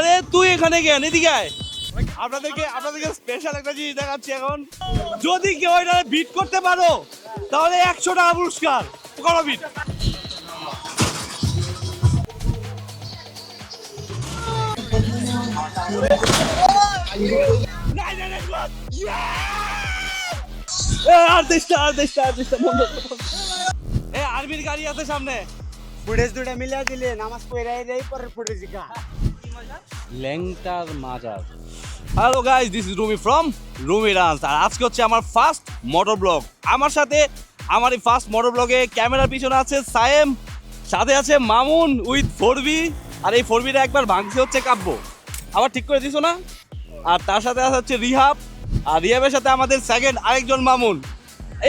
আরে, তুই এখানে কেন? এদিকে আয়। আপনাদেরকে আপনাদেরকে স্পেশাল একটা জিনিস দেখাচ্ছি এখন। যদি কেউ এটা বিট করতে পারো, তাহলে একশো টাকা পুরস্কার। করো বিট আর আর্মির গাড়ি আছে সামনে। ফুটেজ দুটা মিলিয়ে দিলে নামাজ পড়ে এই পরে ফুটেজ গা ল্যাংটার মাজার। Hello guys this is Rumi from Rumi dance আর আজকে হচ্ছে আমার ফার্স্ট মোটর ব্লগ আমার সাথে, আমার এই ফার্স্ট মোটর ব্লগে ক্যামেরার পিছনে আছে সায়েম, সাথে আছে মামুন উইথ ফোর আর এই ফোর বিটা একবার ভাঙছে হচ্ছে কাব্য। আবার ঠিক করে দিছো না? আর তার সাথে আছে হচ্ছে রিহাব, আর রিহাবের সাথে আমাদের সেকেন্ড আরেকজন মামুন।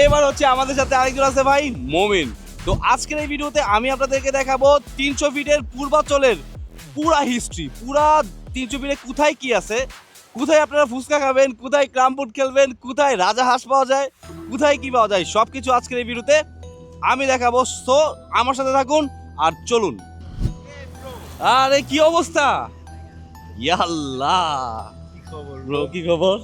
এবার হচ্ছে আমাদের সাথে আরেকজন আছে ভাই মমিন। তো আজকের এই ভিডিওতে আমি আপনাদেরকে দেখাবো তিনশো ফিটের পূর্বাচলের পুরা হিস্ট্রি পুরা তিনশো ফিটে কোথায় কি আছে? কোথায় আপনারা ফুচকা খাবেন, কোথায় ক্রামপুট খেলবেন, কোথায় রাজা হাঁস পাওয়া যায়, কোথায় কি পাওয়া যায় সব কিছু আজকের এই ভিডিওতে আমি দেখাবো। সো আমার সাথে থাকুন আর চলুন। আরে, কি অবস্থা? ইয়াল্লা ব্রো কি খবর?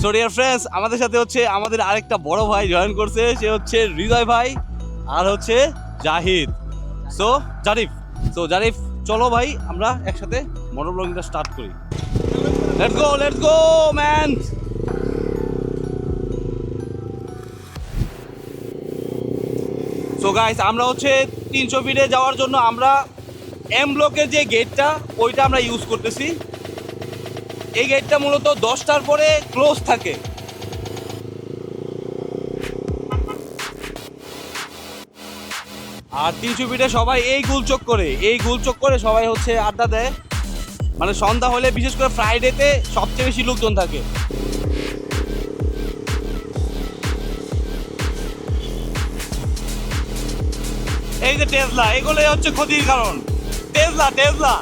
সো ডিয়ার ফ্রেন্ডস আমাদের সাথে হচ্ছে আমাদের আরেকটা বড় ভাই জয়েন করছে, সে হচ্ছে হৃদয় ভাই আর হচ্ছে জাহিদ। সো জারিফ সো জারিফ চলো ভাই, আমরা একসাথে মোটর ব্লগিংটা স্টার্ট করি। Let's go let's go man so guys আমরা হচ্ছে তিনশো ফিটে যাওয়ার জন্য আমরা এম ব্লকের যে গেটটা ওইটা আমরা ইউজ করতেছি। এই গেটটা মূলত দশটার পরে ক্লোজ থাকে। আর তিনশো ফিটে সবাই এই গুলচক করে, এই গুলচক করে সবাই হচ্ছে আড্ডা দেয়। মানে সন্ধ্যা হলে বিশেষ করে ফ্রাইডেতে সবচেয়ে বেশি লোকজন থাকে। এই যে টেসলা এগুলোই হচ্ছে ক্ষতির কারণ। টেসলা টেসলা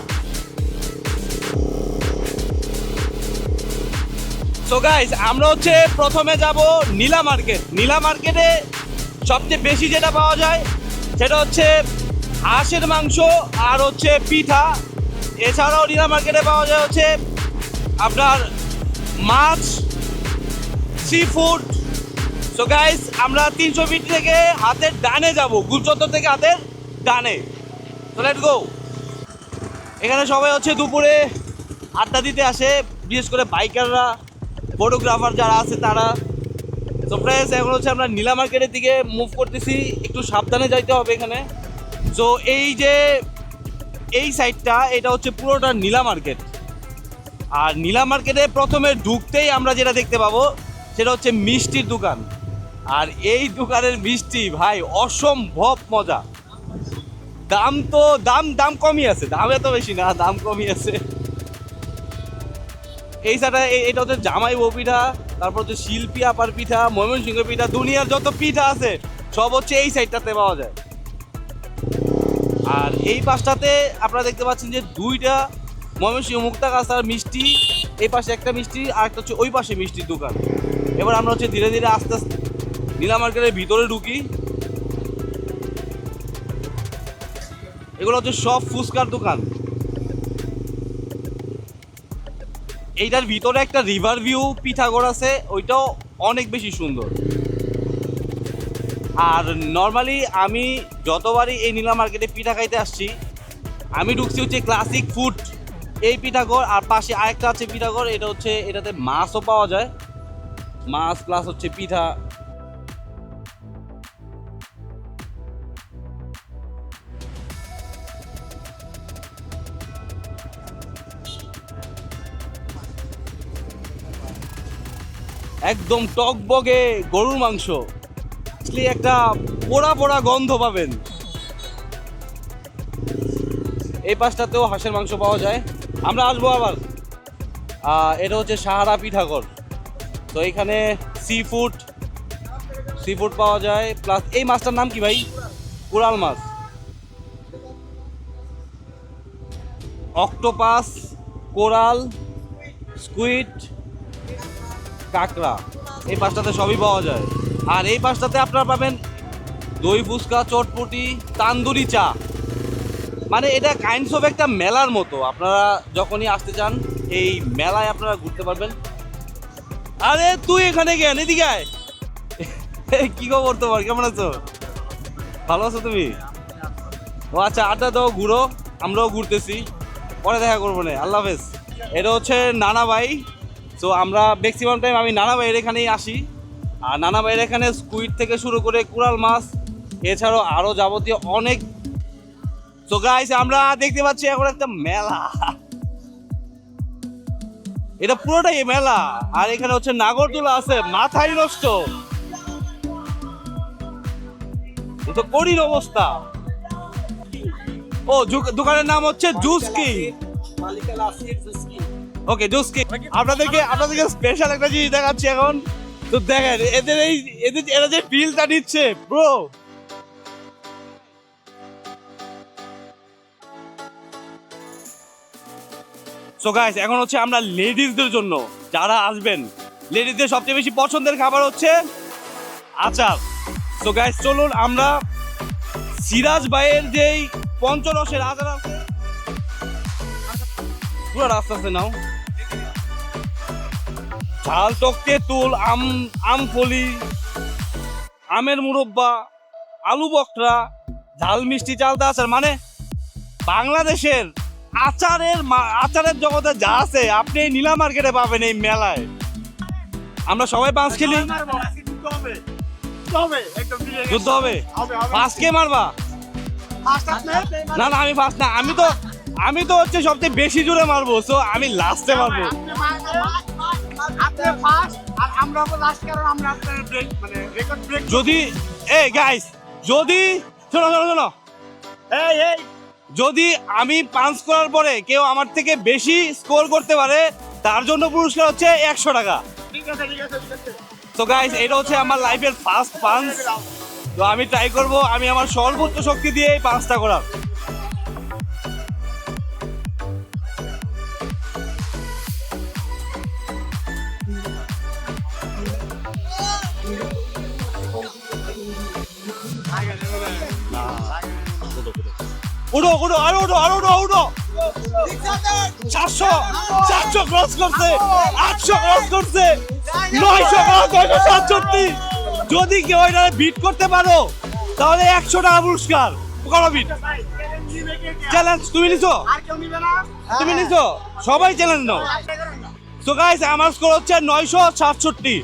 সো গাইস আমরা হচ্ছে প্রথমে যাব নীলা মার্কেট। নীলা মার্কেটে সবচেয়ে বেশি যেটা পাওয়া যায় সেটা হচ্ছে হাঁসের মাংস আর হচ্ছে পিঠা। এছাড়াও নীলা মার্কেটে পাওয়া যায় হচ্ছে আপনার মাছ সি ফুড সো গাইস আমরা তিনশো ফিট থেকে হাতের ডানে যাব, গুলচত্বর থেকে হাতের ডানে। তো লেট গো এখানে সবাই হচ্ছে দুপুরে আড্ডা দিতে আসে, বিশেষ করে বাইকাররা ফটোগ্রাফার যারা আছে তারা। তো ফ্রেন্ডস এখন হচ্ছে আমরা নীলা মার্কেটের দিকে মুভ করতেছি। একটু সাবধানে যাইতে হবে এখানে। তো এই যে, এই সাইডটা এটা হচ্ছে পুরোটা নীলা মার্কেট। আর নীলা মার্কেটে প্রথমে ঢুকতেই আমরা যেটা দেখতে পাবো, সেটা হচ্ছে মিষ্টির দোকান। আর এই দোকানের মিষ্টি, ভাই, অসম্ভব মজা। দাম তো, দাম দাম কমই আছে। দাম এত বেশি না, দাম কমই আছে। এই সাইডে এটা হচ্ছে জামাই বউ পিঠা তারপর হচ্ছে শিল্পী, আপার পিঠা, ময়মনসিংহ পিঠা, দুনিয়ার যত পিঠা আছে, সব হচ্ছে এই সাইডটাতে পাওয়া যায়। আর এই পাশটাতে আপনারা দেখতে পাচ্ছেন যে দুইটা ময়মনসিংহ মুক্তা কাস্তার মিষ্টি, এই পাশে একটা মিষ্টি, আর একটা হচ্ছে ওই পাশে মিষ্টির দোকান। এবার আমরা হচ্ছে ধীরে ধীরে আস্তে আস্তে নীলা মার্কেটের ভিতরে ঢুকি। এগুলো হচ্ছে সব ফুচকার দোকান। এইটার ভিতরে একটা রিভার ভিউ পিঠাগড় আছে, ওইটাও অনেক বেশি সুন্দর। আর নর্মালি আমি যতবারই এই নীলা মার্কেটে পিঠা খাইতে আসছি, আমি ঢুকছি হচ্ছে ক্লাসিক ফুড এই পিঠাগড়, আর পাশে আরেকটা আছে পিঠাগড়, এটা হচ্ছে, এটাতে মাছও পাওয়া যায়। মাছ প্লাস হচ্ছে পিঠা। একদম টকবগে গরুর মাংস। একটা পোড়া পোড়া গন্ধ পাবেন। এই পাশটাতেও হাঁসের মাংস পাওয়া যায়। আমরা আসব আবার। এটা হচ্ছে সাহারা পিঠাগড় তো এখানে সি ফুড সি ফুড পাওয়া যায়। প্লাস এই মাছটার নাম কি ভাই? কোরাল মাছ। অক্টোপাস কোরাল স্কুইড কাঁকড়া। এই পাশটাতে সবই পাওয়া যায়। আর এই পাশটাতে আপনারা পাবেন দই ফুচকা, চটপটি, তান্দুরি চা। মানে এটা কাইন্ডস অফ একটা মেলার মতো। আপনারা যখনই আসতে চান, এই মেলায় আপনারা ঘুরতে পারবেন। আরে, তুই এখানে গেন এদিকে কি খবর তোমার? কেমন আছো? ভালো আছো তুমি? ও আচ্ছা আড্ডা দাও, ঘুরো। আমরাও ঘুরতেছি। পরে দেখা করব না। আল্লাহ হাফেজ। এটা হচ্ছে নানা ভাই। তো আমরা ম্যাক্সিমাম টাইম আমি নানা ভাইয়ের এখানেই আসি। আর নানা ভাইয়ের এখানে স্কুইড থেকে শুরু করে কুড়াল মাছ, এছাড়াও আরও যাবতীয় অনেক। তো গাইস আমরা দেখতে পাচ্ছি এখন একটা মেলা। এটা পুরোটাই মেলা। আর এখানে হচ্ছে নাগরদোলা আছে, মাথায় নষ্ট। তো কঠিন অবস্থা। ও দোকানের নাম হচ্ছে জুস কিং জুস কিং আপনাদেরকে আপনাদেরকে স্পেশাল একটা জিনিস দেখাচ্ছি এখন। তো দেখেন, এদের এই এদের এরা যে বিলটা নিচ্ছে ব্রো সো গাইস এখন হচ্ছে আমরা লেডিসদের জন্য যারা আসবেন লেডিসদের সবচেয়ে বেশি পছন্দের খাবার হচ্ছে আচার। সো গাইস চলুন আমরা সিরাজ ভাইয়ের যেই পঞ্চরসের আচার আছে পুরো রাস্তা আছে নাও। ঝাল টক তেঁতুল আম আম ফলি আমের মুরব্বা আলু বকরা ঝাল মিষ্টি চালতা আচার মানে বাংলাদেশের আচারের আচারের জগতে যা আছে আপনি এই নীলা মার্কেটে পাবেন এই মেলায়। আমরা সবাই পাঁচ খেলি যুদ্ধ হবে। ফার্স্ট কে মারবা? না না আমি ফার্স্ট না। আমি তো আমি তো হচ্ছে সবচেয়ে বেশি জোরে মারবো সো আমি লাস্টে মারবো। যদি এই গাইস যদি শোনো শোনো শোনো। যদি আমি পাঞ্চ করার পরে কেউ আমার থেকে বেশি স্কোর করতে পারে তার জন্য পুরস্কার হচ্ছে একশো টাকা। তো গাইস এটা হচ্ছে আমার লাইফের ফার্স্ট পাঞ্চ তো আমি ট্রাই করব আমি আমার সর্বোচ্চ শক্তি দিয়ে এই পাঁচটা করার। উঠো উঠো আরও উঠো আরও উঠো উঠো চারশো চারশো ক্রস করছে, আটশো ক্রস করছে, নয়শো ক্রস নয়শো সাতষট্টি। যদি কেউ এটা বিট করতে পারো, তাহলে একশো টাকা পুরস্কার। করো চ্যালেঞ্জ তুমি নিছো? তুমি নিছো? সবাই চ্যালেঞ্জ নাও। তো গাইস আমার স্কোর হচ্ছে নয়শো সাতষট্টি।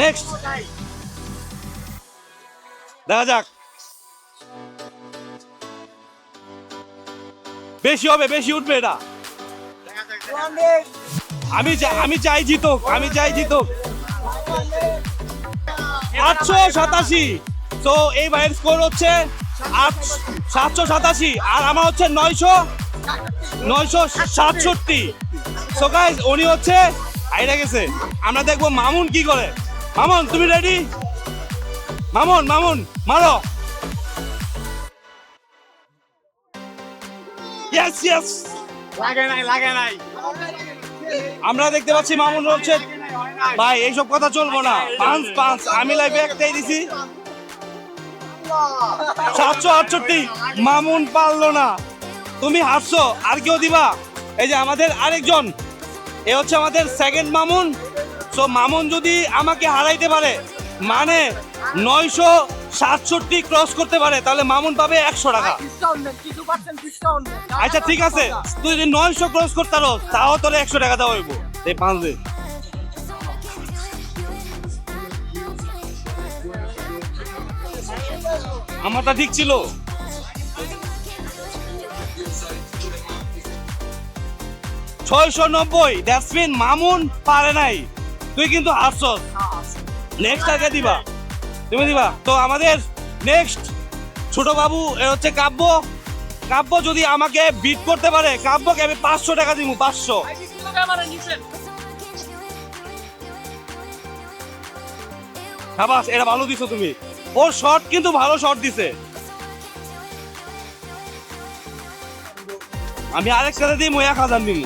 নেক্সট দেখা যাক। বেশি হবে, বেশি উঠবে এটা আমি আমি চাই জিতুক, আমি চাই জিতুক। আটশো সাতাশি। তো এই ভাইয়ের স্কোর হচ্ছে সাতশো সাতাশি, আর আমার হচ্ছে নয়শো নয়শো সাতষট্টি। সো গাইস উনি হচ্ছে আইরা গেছে। আমরা দেখব মামুন কি করে। মামুন, তুমি রেডি মামুন মামুন, মারো। ইয়েস ইয়েস লাগে নাই লাগে নাই। আমরা দেখতে পাচ্ছি মামুন হচ্ছে ভাই এইসব কথা চলবো না। পাঁচ পাঁচ। আমি লাইফে একটাই দিছি। সাতশো আটষট্টি। মামুন পারল না। তুমি হাসছো আর কেউ দিবা? এই যে আমাদের আরেকজন। এ হচ্ছে আমাদের সেকেন্ড মামুন। সো মামুন যদি আমাকে হারাইতে পারে মানে নয়শো সাতষট্টি ক্রস করতে পারে তাহলে মামুন পাবে একশো টাকা। আচ্ছা ঠিক আছে। তুই যদি নয়শো ক্রস করতে পারো তাও তোর একশো টাকা দেওয়া হইব। এই পাঁচ দিন আমারটা ঠিক ছিল। ছয়শো নব্বই দ্যাটস মিন মামুন পারে নাই। তুই কিন্তু হারছস। নেক্সট আগে দিবা। তুমি দিবা। তো আমাদের নেক্সট ছোট বাবু, এ হচ্ছে কাব্য। কাব্য যদি আমাকে বিট করতে পারে, কাব্যকে আমি পাঁচশো টাকা দিব পাঁচশো। সাবাস, এটা ভালো দিছো তুমি। ওর শট কিন্তু ভালো শট দিছে। আমি আরেক সাথে দিই এক হাজার দিব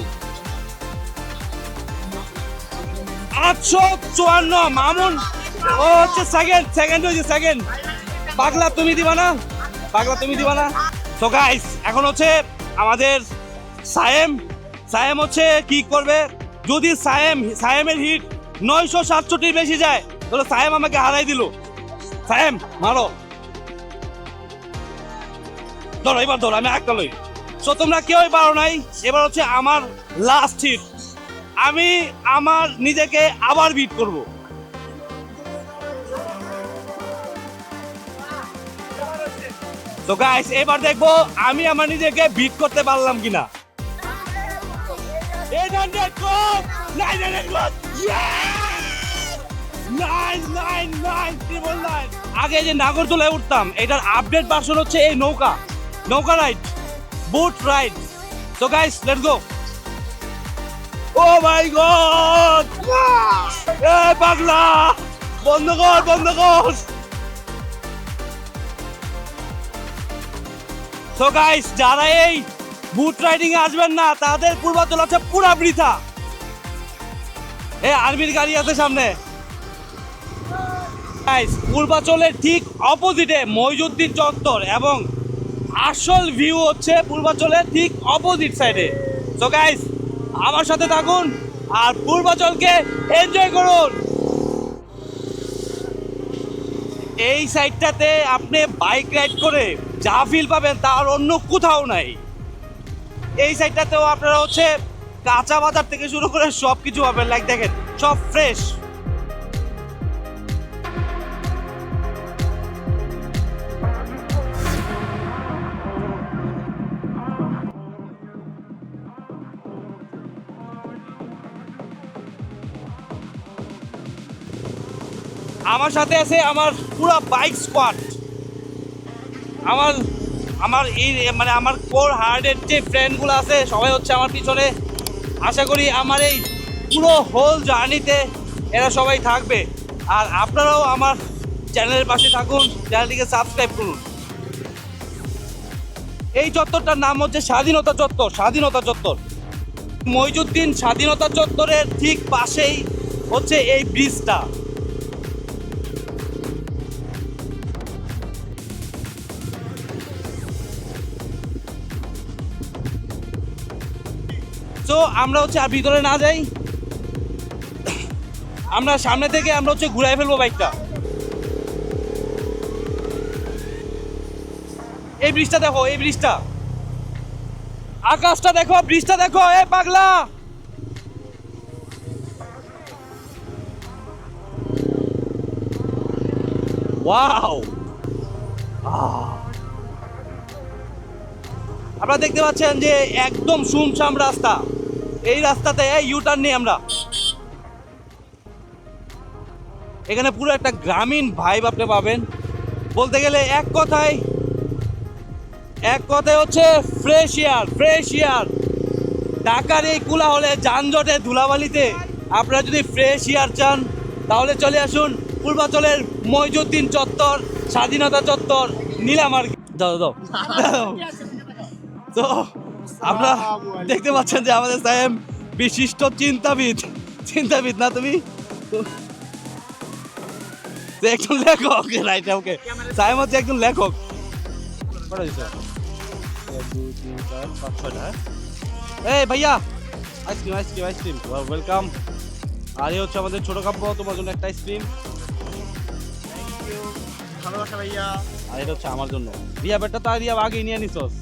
আটশো চুয়ান্ন, মামুন। ও, হচ্ছে সেকেন্ড সেকেন্ড হয়েছে সেকেন্ড পাগলা, তুমি দিবা না? পাগলা, তুমি দিবা না? তো গাইস এখন হচ্ছে আমাদের সায়েম। সায়েম হচ্ছে কি করবে? যদি সায়েম, সায়েমের হিট নয়শো সাতষট্টির বেশি যায়, তাহলে সায়েম আমাকে হারাই দিল। সায়েম, মারো। ধরো, এবার ধরো, আমি একটা লই। সো তোমরা কেউই পারো নাই, এবার হচ্ছে আমার লাস্ট হিট আমি আমার নিজেকে আবার বিট করব। তো গাইস এবার দেখব আমি আমার নিজেকে বিট করতে পারলাম কিনা 800 go! 900 go! Nine, nine, nine, triple nine. আগে যে নাগরদোলায় উঠতাম এটার আপডেট ভার্সন হচ্ছে এই নৌকা নৌকা রাইড বুট রাইড তো guys let's go oh my god এ পাগলা বন্ধ কর বন্ধ কর তো গাইস যারা এই বুট রাইডিং আসবেন না, তাদের পূর্বাচল আছে পুরা বৃথা। এ, আর্মির গাড়ি আছে সামনে। গাইস পূর্বাচলের ঠিক অপোজিটে মইজুদ্দিন চত্বর এবং আসল ভিউ হচ্ছে পূর্বাচলের ঠিক অপোজিট সাইডে তো গাইস আমার সাথে থাকুন আর পূর্বাচলকে এনজয় করুন। এই সাইডটাতে আপনি বাইক রাইড করে যা ফিল পাবেন তার অন্য কোথাও নাই। এই সাইডটাতেও আপনারা হচ্ছে কাঁচা বাজার থেকে শুরু করে সব কিছু পাবেন। লাইক দেখেন, সব ফ্রেশ আমার সাথে আছে আমার পুরো বাইক স্কোয়াড আমার আমার এই মানে আমার কোর হার্ডের যে ফ্রেন্ডগুলো আছে, সবাই হচ্ছে আমার পিছনে। আশা করি আমার এই পুরো হোল জার্নিতে এরা সবাই থাকবে। আর আপনারাও আমার চ্যানেলের পাশে থাকুন চ্যানেলটিকে সাবস্ক্রাইব করুন। এই চত্বরটার নাম হচ্ছে স্বাধীনতা চত্বর স্বাধীনতা চত্বর। মইজুদ্দিন স্বাধীনতা চত্বরের ঠিক পাশেই হচ্ছে এই ব্রিজটা তো আমরা হচ্ছে আর ভিতরে না যাই। আমরা সামনে থেকে আমরা হচ্ছে ঘুরাই ফেলব বাইকটা। এই ব্রিজটা দেখো, এই ব্রিজটা। আকাশটা দেখো, ব্রিজটা দেখো, এ পাগলা। ওয়াও। আপনারা দেখতে পাচ্ছেন যে একদম শুনশাম রাস্তা। এই রাস্তাতে ইউটার্ন নেই আমরা। এখানে পুরো একটা গ্রামীণ ভাইব আপনি পাবেন। বলতে গেলে এক কথায় এক কথায় হচ্ছে ফ্রেশ এয়ার ফ্রেশ এয়ার ঢাকার এই কুলা হলে যানজটে ধুলাবালিতে আপনারা যদি ফ্রেশ এয়ার চান তাহলে চলে আসুন পূর্বাচলের মইজুদ্দিন চত্বর স্বাধীনতা চত্বর নীলামার দাও দাও দাও। তো আপনারা দেখতে পাচ্ছেন যে আমাদের সাহেব বিশিষ্ট চিন্তাবিদ। চিন্তাবিদ না তুমি? একজন লেখক। রাইট ওকে সাহেব হচ্ছে একজন লেখক। কটা দিছো? এক দুই তিন চার পাঁচ ছয়টা এই ভাইয়া ice cream ice cream ice cream. Welcome আর এই হচ্ছে আমাদের ছোট কাব্য তোমার জন্য একটা আইসক্রিম। ভালোবাসা ভাইয়া। আর এটা হচ্ছে আমার জন্য। রিয়া বেটা তো রিয়া আগেই নিয়ে নিছস।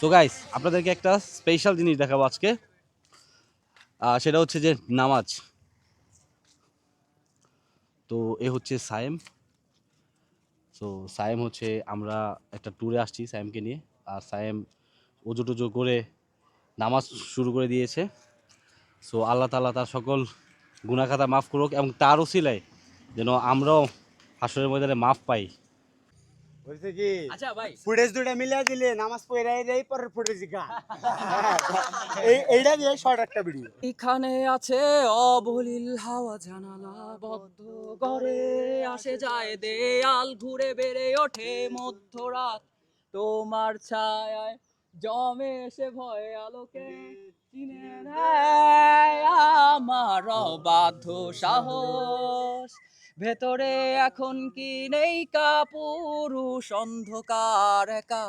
তো গাইস আপনাদেরকে একটা স্পেশাল জিনিস দেখাবো আজকে। সেটা হচ্ছে যে নামাজ। তো এ হচ্ছে সায়েম। তো সায়েম হচ্ছে আমরা একটা ট্যুরে আসছি সায়েমকে নিয়ে। আর সায়েম উজু টুজু করে নামাজ শুরু করে দিয়েছে। সো আল্লাহ তাআলা তার সকল গুনাখাতা মাফ করুক এবং তারও সিলাই যেন আমরাও হাসরের ময়দানে মাফ পাই। বলছে কি আচ্ছা ভাই। ফুটেজ দুটা মিলিয়ে দিলে নামাজ পড়ে এই পরের ফুটেজ গান। এই এইটা দিয়ে শর্ট একটা ভিডিও এখানে আছে অবলীল হাওয়া জানালা বদ্ধ ঘরে। আসে যায় দেয়াল ঘুরে বেড়ে ওঠে মধ্যরাত। তোমার ছায়ায় জমে এসে ভয় আলোকে চিনে নেয় আমার অবাধ্য সাহস। ভেতরে এখন কি নেই কাপুরুষ অন্ধকার একা?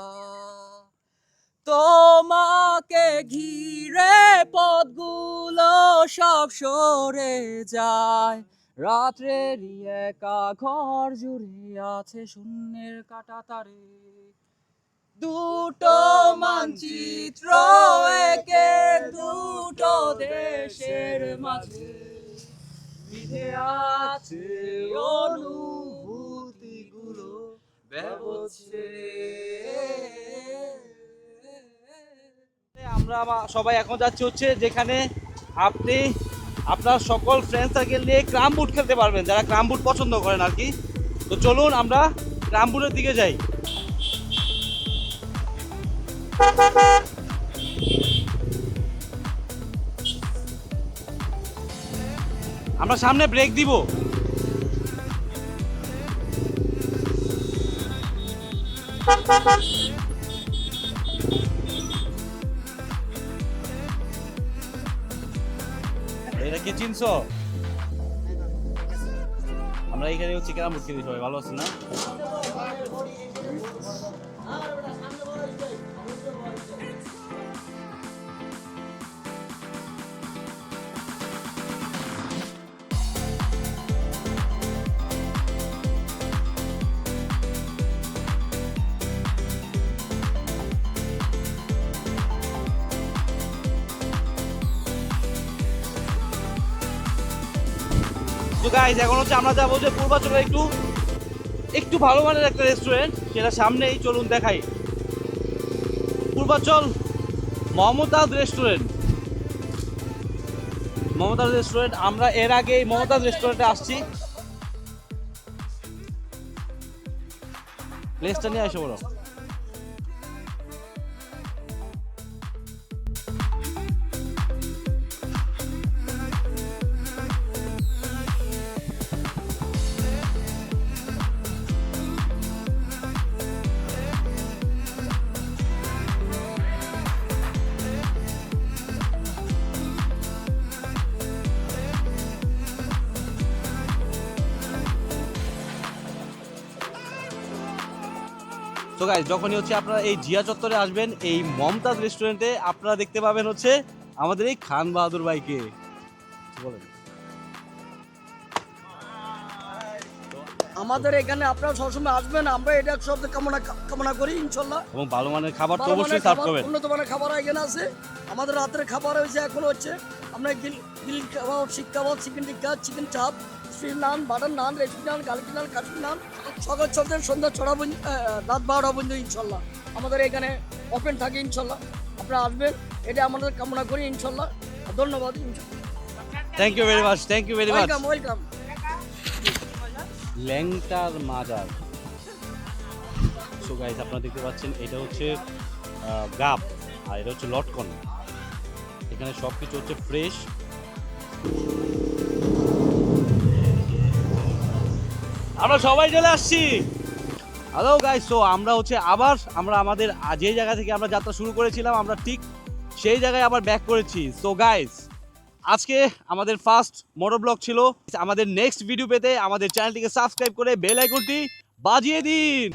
তোমাকে ঘিরে পথগুলো সব সরে যায়। রাত্রেরই একা ঘর জুড়ে আছে শূন্যের কাটা তারে। দুটো মানচিত্র, একে দুটো দেশের মাঝে। আছে অনুভূতিগুলো ব্যবচ্ছে আমরা সবাই এখন যাচ্ছি হচ্ছে যেখানে আপনি আপনার সকল ফ্রেন্ড সার্কেল নিয়ে ক্রাম বুট খেলতে পারবেন, যারা ক্রাম বুট পছন্দ করেন আর কি। তো চলুন আমরা ক্রাম বুটের দিকে যাই। আমরা সামনে ব্রেক দিব। এটা কি চিনছ? আমরা এখানে হচ্ছে বোর্ড খেলি সবাই ভালো আছে না? গাইজ এখন হচ্ছে আমরা যাব যে পূর্বাচলের একটু একটু ভালো মানের একটা রেস্টুরেন্ট সেটা সামনেই চলুন দেখাই। পূর্বাচল মমতাজ রেস্টুরেন্ট মমতাজ রেস্টুরেন্ট আমরা এর আগে এই মমতাজ রেস্টুরেন্টে আসছি। প্লেসটা নিয়ে আসো বলো। গাইজ যখনই হচ্ছে আপনারা এই জিয়া চত্বরে আসবেন এই মমতাজ রেস্টুরেন্টে আপনারা দেখতে পাবেন হচ্ছে আমাদের এই খান বাহাদুর ভাইকে। বলেন। আমাদের এখানে আপনারা সবসময় আসবেন আমরা এটা সব কামনা কামনা করি ইনশাল্লাহ। এবং ভালো মানের খাবার তো অবশ্যই সার্ভ করবেন। উন্নত মানের খাবার এখানে আছে। আমাদের রাতের খাবার হয়েছে এখন হচ্ছে আমরা Gill Gill kebab seekh kebab chicken tikka chicken chaap spring naan butter naan reshmi naan গালিকি Kashmir naan সকাল ছটার সন্ধ্যা ছটা পর্যন্ত আহ, রাত বারোটা পর্যন্ত ইনশাল্লাহ। আমাদের এখানে ওপেন থাকে ইনশাল্লাহ। আপনারা আসবেন এটা আমাদের কামনা করি ইনশাল্লাহ। ধন্যবাদ thank you very much thank you very much welcome welcome ল্যাংটার মাজার সো গাইজ আপনারা দেখতে পাচ্ছেন এটা হচ্ছে গাব আর এটা হচ্ছে লটকন। এখানে সব কিছু হচ্ছে ফ্রেশ আমরা সবাই চলে আসছি। হ্যালো গাইস সো আমরা হচ্ছে আবার, আমরা আমাদের যে জায়গা থেকে আমরা যাত্রা শুরু করেছিলাম, আমরা ঠিক সেই জায়গায় আবার ব্যাক করেছি। সো গাইস আজকে আমাদের ফার্স্ট মোটর ব্লগ ছিল। আমাদের নেক্সট ভিডিও পেতে আমাদের চ্যানেলটিকে সাবস্ক্রাইব করে বেল আইকনটি বাজিয়ে দিন।